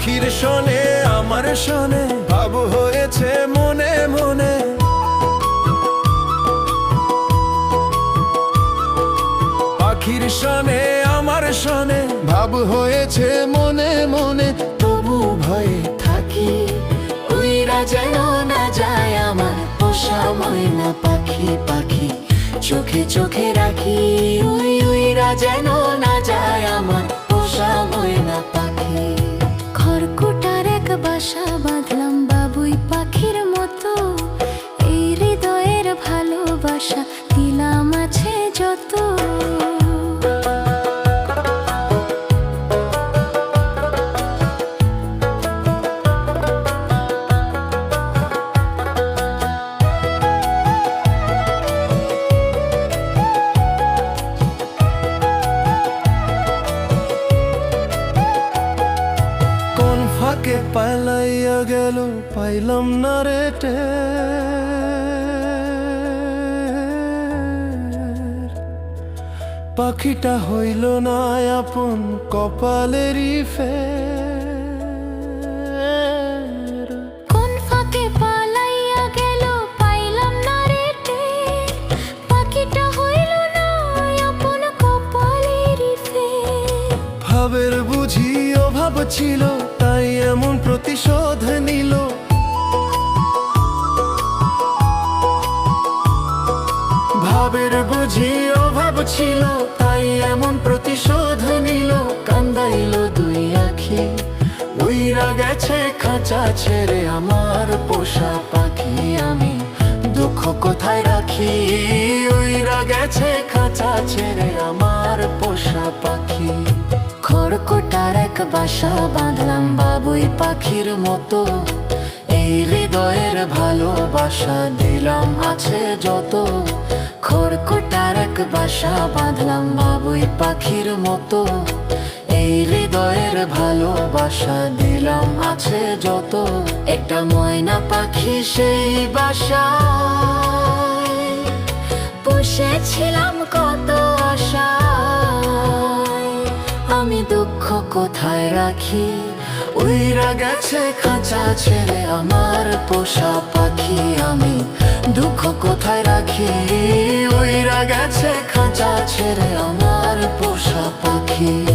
পাখির শোনে, আমার শোনে, ভাব হয়েছে মনে মনে। পাখির শোনে, আমার শোনে, ভাব হয়েছে মনে মনে। তবু ভয়ে থাকি, উইরা যেন না যায় আমার পোষা ময়না পাখি পাখি। চোখে চোখে রাখি, উই উইরা যেন ফাঁকে পালাইয়া গেল পাইলাম না রেটে পাখিটা হইল না আপন কপালেরই ফের। ভাবের বুঝি অভাব ছিল তাই এমন প্রতিশোধ নিল। ভাবের বুঝি অভাব ছিল তাই এমন প্রতিশোধ নিল। কান্দাইল দুই আখি, উইরা গেছে খাঁচা ছেড়ে আমার পোষা পাখি আমি। দুঃখ কোথায় রাখি? উইরা গেছে খাঁচা ছেড়ে আমার পোষা পাখি। খড়কুটার এক বাসা বাঁধলাম বাবুই পাখির মতো। এই হৃদয়ের ভালোবাসা দিলাম আছে যত। খড়কুটার এক বাসা বাঁধলাম বাবুই পাখির মতো। এই হৃদয়ের ভালোবাসা দিলাম আছে যত। একটা ময়না পাখি সেই বাসায়। বসেছিলাম কত কোথায় রাখি? উইরা গেছে খাঁচা ছেড়ে আমার পোষা পাখি আমি। দুঃখ কোথায় রাখি? উইরা গেছে খাঁচা ছেড়ে আমার পোষা পাখি।